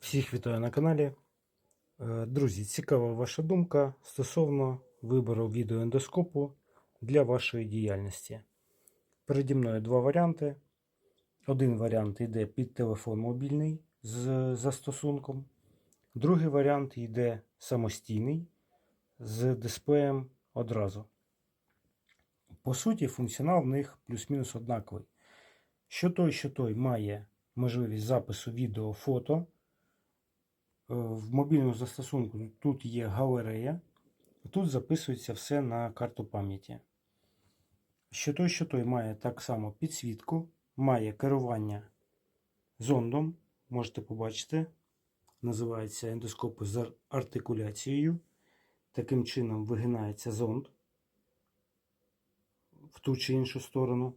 Всіх вітаю на каналі. Е, Друзі, цікава ваша думка стосовно вибору відеоендоскопу для вашої діяльності. Переді мною два варіанти. Один варіант йде під телефон мобільний з застосунком. Другий варіант йде самостійний з дисплеєм одразу. По суті, функціонал в них плюс-мінус однаковий. Що той, що той має можливість запису відео, фото. Е, В мобільному застосунку тут є галерея, тут записується все на карту пам'яті. Що той, що той має так само підсвітку, має керування зондом, можете побачити, називається ендоскопи з артикуляцією. Таким чином вигинається зонд в ту чи іншу сторону.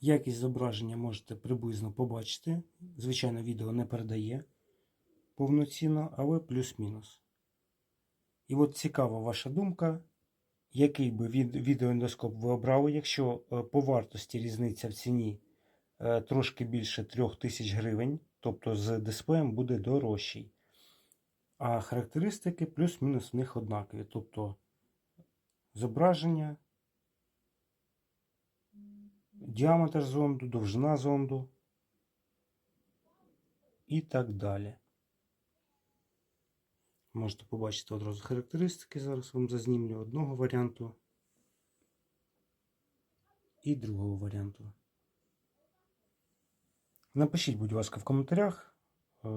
Якість зображення можете приблизно побачити. Звичайно, відео не передає повноцінно, але плюс-мінус. І от цікава ваша думка, який би від, відеоендоскоп ви обрали, якщо е, по вартості різниця в ціні е, трошки більше 3000 гривень, тобто з дисплеєм буде дорожчий. А характеристики плюс-мінус в них однакові. Тобто зображення, діаметр зонду, довжина зонду і так далі. Можете побачити одразу характеристики. Зараз вам зазнімлю одного варіанту і другого варіанту. Напишіть, будь ласка, в коментарях. Е,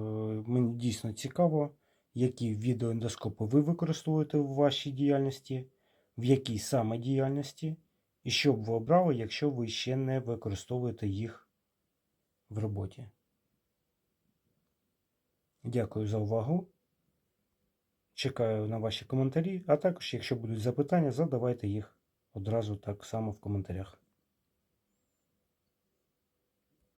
Мені дійсно цікаво, які відеоендоскопи ви використовуєте в вашій діяльності, в якій саме діяльності, і що б ви обрали, якщо ви ще не використовуєте їх в роботі. Дякую за увагу. Чекаю на ваші коментарі, а також, якщо будуть запитання, задавайте їх одразу так само в коментарях.